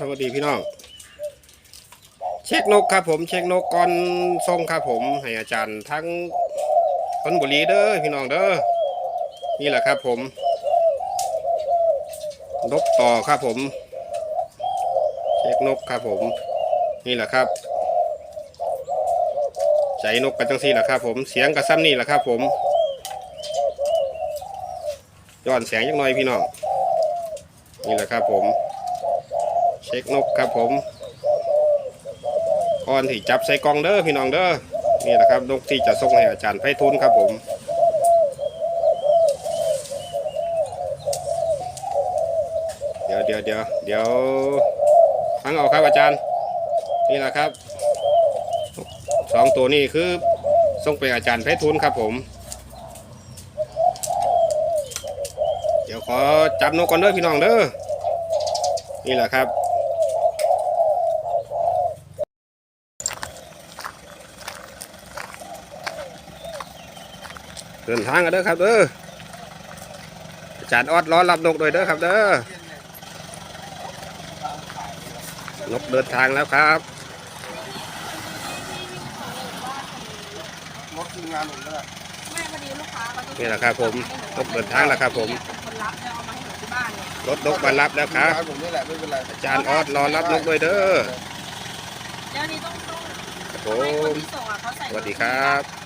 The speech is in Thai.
สวัสดีพี่น้อง เช็คนกครับผม เช็คนกก่อนส่งครับผมให้อาจารย์ทั้งชนบุรีเด้อพี่น้องเด้อนี่แหละครับผมนกต่อครับผม เช็คนกครับผม นี่แหละครับใจนกกันจังซี่แหละครับ ผมเสียงกระซ้ำนี่แหละครับ ผมย้อนแสงยังน้อยพี่น้องนี่แหละครับผม เช็คนกครับผมก่อนที่จับใส่กล่องเด้อพี่น้องเด้อนี่แหละครับนกที่จะส่งให้อาจารย์ไพฑูรย์ครับผมเดี๋ยวเดี๋ยวเดี๋ยวเดี๋ยวฟังเอาครับอาจารย์ นี่แหละครับสองตัวนี้คือส่งไปอาจารย์ไพฑูรย์ครับผม เดี๋ยวขอจับนกก่อนเด้อพี่น้องเด้อนี่แหละครับ เดินทางกันเด้อครับเด้ออาจารย์ออดร้อนรับนกโดวยเด้อครับเด้อนกเดินทางแล้วครับรถทีมงานผมก็ได้ไม่พอดีลูกค้าเขาจนี่แหละครับผมนกเดินทางแล้วครับผมเป็นคนรับแล้วเอามาให้หนูที่บ้านเนี่ยรถนกมารับแล้วครับทีมงานผมนี่แหละไม่เป็นไรอาจารย์ออดรอรับนกด้วยเด้อเดี๋ยวนี้ต้องต้องครับผให้คนมที่ส่งอะเขาใส่สวัสดีครับเ